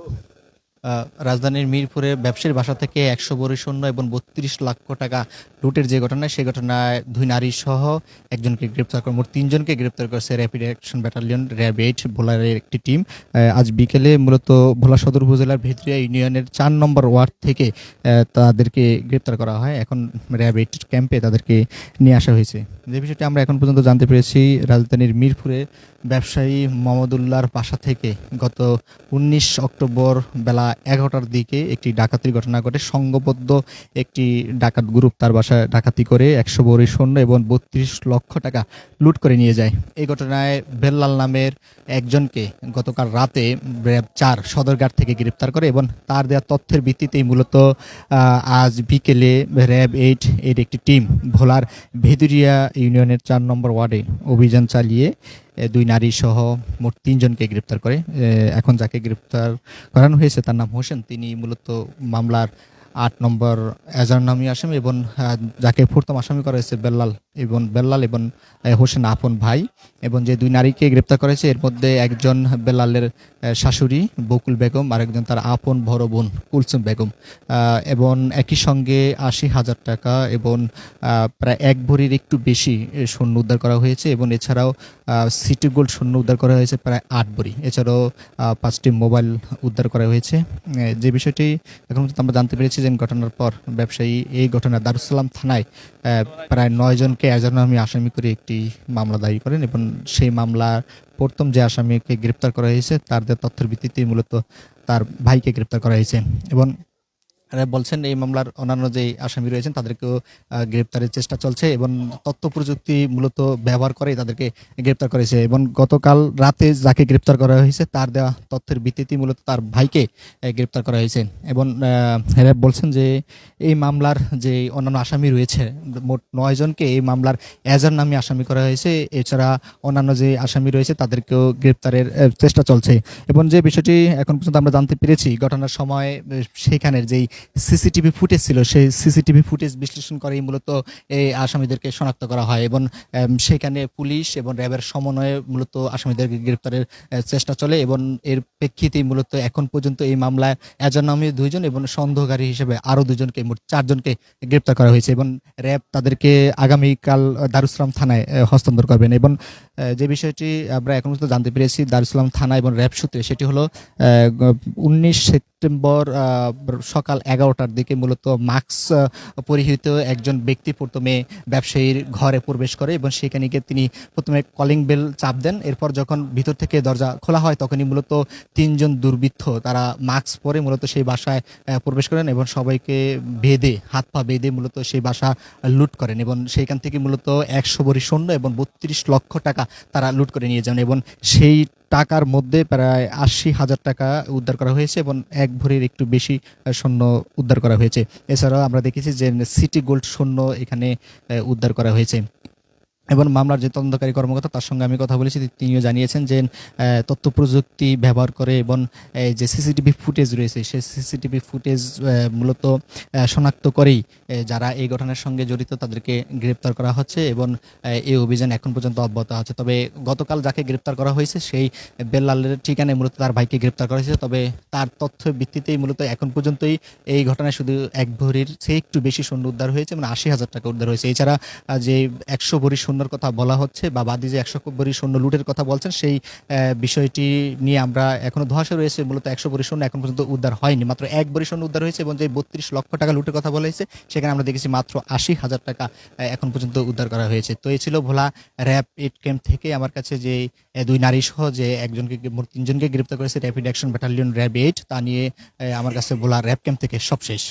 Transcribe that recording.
COVID. রাজধানীর মিরপুরে ব্যবসায়ীর বাসা থেকে একশো বড়ি সৈন্য এবং বত্রিশ লক্ষ টাকা লুটের যে ঘটনা, সেই ঘটনায় দুই নারী সহ একজনকে গ্রেপ্তার করে, মোট তিনজনকে গ্রেপ্তার করেছে rapid action battalion RAB eight ভোলারের একটি টিম। আজ বিকেলে মূলত ভোলা সদর উপজেলার ভেতরিয়া ইউনিয়নের চার নম্বর ওয়ার্ড থেকে তাদেরকে গ্রেপ্তার করা হয়। এখন র্যাব এইট ক্যাম্পে তাদেরকে নিয়ে আসা হয়েছে। যে বিষয়টি আমরা এখন পর্যন্ত জানতে পেরেছি, রাজধানীর মিরপুরে ব্যবসায়ী মোহাম্মদুল্লাহর বাসা থেকে গত উনিশ অক্টোবর বেলা এগারোটার দিকে একটি ডাকাতির ঘটনা ঘটে। সংঘবদ্ধ একটি ডাকাত গ্রুপ তার বাসায় ডাকাতি করে একশো বড়ি সৈন্য এবং বত্রিশ লক্ষ টাকা লুট করে নিয়ে যায়। এই ঘটনায় বেল্লাল নামের একজনকে গতকাল রাতে র্যাব চার সদরঘাট থেকে গ্রেপ্তার করে এবং তার দেওয়া তথ্যের ভিত্তিতেই মূলত আজ বিকেলে র্যাব এইট এর একটি টিম ভোলার ভেদুরিয়া ইউনিয়নের চার নম্বর ওয়ার্ডে অভিযান চালিয়ে দুই নারী সহ মোট তিনজনকে গ্রেপ্তার করে। এখন যাকে গ্রেপ্তার করানো হয়েছে তার নাম হোসেন, তিনি মূলত মামলার আট নম্বর এজার নামী আসামি এবং যাকে প্রথম আসামি করা হয়েছে বেল্লাল এবং বেল্লাল এবং হোসেন আপন ভাই এবং যে দুই নারীকে গ্রেপ্তার করেছে, এর মধ্যে একজন বেল্লালের শাশুড়ি বকুল বেগম আর একজন তার আপন বড় বোন কুলসুম বেগম। এবং একই সঙ্গে আশি হাজার টাকা এবং প্রায় এক ভরির একটু বেশি স্বর্ণ উদ্ধার করা হয়েছে এবং এছাড়াও সিটি গোল্ড স্বর্ণ উদ্ধার করা হয়েছে প্রায় আট ভরি। এছাড়াও পাঁচটি মোবাইল উদ্ধার করা হয়েছে। যে বিষয়টি এখন আমরা জানতে পেরেছি যে ঘটনার পর ব্যবসায়ী এই ঘটনা দারুসালাম থানায় প্রায় প্রায় নয় জনকে আমি আসামি করে একটি মামলা দায়ী করেন এবং সেই মামলা প্রথম যে আসামিকে গ্রেপ্তার করা হয়েছে, তার তথ্যের ভিত্তিতে মূলত তার ভাইকে গ্রেপ্তার করা হয়েছে। এবং বলছেন এই মামলার অন্যান্য যে আসামি রয়েছেন, তাদেরকেও গ্রেপ্তারের চেষ্টা চলছে এবং তথ্য প্রযুক্তি মূলত ব্যবহার করে তাদেরকে গ্রেপ্তার করেছে এবং গতকাল রাতে যাকে গ্রেপ্তার করা হয়েছে, তার দেওয়া তথ্যের ভিত্তিতে মূলত তার ভাইকে গ্রেপ্তার করা হয়েছে এবং এরা বলছেন যে এই মামলার যে অন্যান্য আসামি রয়েছে, মোট নয় জনকে এই মামলার এজার নামে আসামি করা হয়েছে। এছাড়া অন্যান্য যে আসামি রয়েছে, তাদেরকেও গ্রেপ্তারের চেষ্টা চলছে এবং যে বিষয়টি এখন পর্যন্ত আমরা জানতে পেরেছি, ঘটনার সময় সেখানের যেই সিসিটিভি ফুটেজ ছিল, সেই সিসিটিভি ফুটেজ বিশ্লেষণ করেই মূলত এই আসামিদেরকে শনাক্ত করা হয় এবং সেখানে পুলিশ এবং র্যাবের সমন্বয়ে মূলত আসামিদেরকে গ্রেপ্তারের চেষ্টা চলে এবং এর প্রেক্ষিতেই মূলত এখন পর্যন্ত এই মামলায় এজন নামে দুইজন এবং সন্দেহকারী হিসেবে আরও দুজনকে, মোট চারজনকে গ্রেপ্তার করা হয়েছে এবং র্যাব তাদেরকে আগামীকাল দারুসলাম থানায় হস্তান্তর করবেন এবং যে বিষয়টি আমরা এখন পর্যন্ত জানতে পেরেছি দারুসলাম থানা এবং র্যাব সূত্রে সেটি হলো উনিশ সেপ্টেম্বর সকাল এগারোটার দিকে মূলত মাস্ক পরিহিত একজন ব্যক্তি প্রথমে ব্যবসায়ীর ঘরে প্রবেশ করে এবং সেখানে গিয়ে তিনি প্রথমে কলিং বেল চাপ দেন। এরপর যখন ভিতর থেকে দরজা খোলা হয়, তখনই মূলত তিনজন দুর্বৃত্ত তারা মাস্ক পরে মূলত সেই বাসায় প্রবেশ করেন এবং সবাইকে বেঁধে, হাত পা বেঁধে মূলত সেই বাসা লুট করেন এবং সেইখান থেকে মূলত একশো বড়ি সৈন্য এবং বত্রিশ লক্ষ টাকা তারা লুট করে নিয়ে যান এবং সেই টাকার মধ্যে প্রায় আশি হাজার টাকা উদ্ধার করা হয়েছে এবং এক ভরির একটু বেশি সৈন্য উদ্ধার করা হয়েছে। এছাড়াও আমরা দেখেছি যে সিটি গোল্ড সৈন্য এখানে উদ্ধার করা হয়েছে। এবং মামলার যে তদন্তকারী কর্মকর্তা, তার সঙ্গে আমি কথা বলেছি। তিনিও জানিয়েছেন যে তথ্য প্রযুক্তি ব্যবহার করে এবং যে সিসিটিভি ফুটেজ রয়েছে, সেই সিসিটিভি ফুটেজ মূলত শনাক্ত করেই যারা এই ঘটনার সঙ্গে জড়িত, তাদেরকে গ্রেপ্তার করা হচ্ছে এবং এই অভিযান এখন পর্যন্ত অব্যাহত আছে। তবে গতকাল যাকে গ্রেপ্তার করা হয়েছে, সেই বেল্লালের ঠিকানায় মূলত তার ভাইকে গ্রেপ্তার করা হয়েছে। তবে তার তথ্য ভিত্তিতেই মূলত এখন পর্যন্তই এই ঘটনায় শুধু এক ভরির সে একটু বেশি সৈন্য উদ্ধার হয়েছে মানে আশি হাজার টাকা উদ্ধার হয়েছে। এছাড়া যে একশো ভরি সৈন্যর কথা বলা হচ্ছে বা বাদি যে একশো ভরি সৈন্য লুটের কথা বলছেন, সেই বিষয়টি নিয়ে আমরা এখনও ধোয়াশা রয়েছে। মূলত একশো ভরি সৈন্য এখন পর্যন্ত উদ্ধার হয়নি। মাত্র এক ভরি সৈন্য উদ্ধার হয়েছে এবং যে বত্রিশ লক্ষ টাকা লুটের কথা বলা হয়েছে, সেখানে আমরা দেখেছি মাত্র আশি হাজার টাকা এখন পর্যন্ত উদ্ধার করা হয়েছে। তো এই ছিল ভোলা র্যাব এইট ক্যাম্প থেকে আমার কাছে যে দুই নারী সহ যে একজনকে তিনজনকে গ্রেপ্তার করেছে rapid action battalion RAB eight. তা নিয়ে আমার কাছে ভোলা র্যাব ক্যাম্প থেকে সব শেষ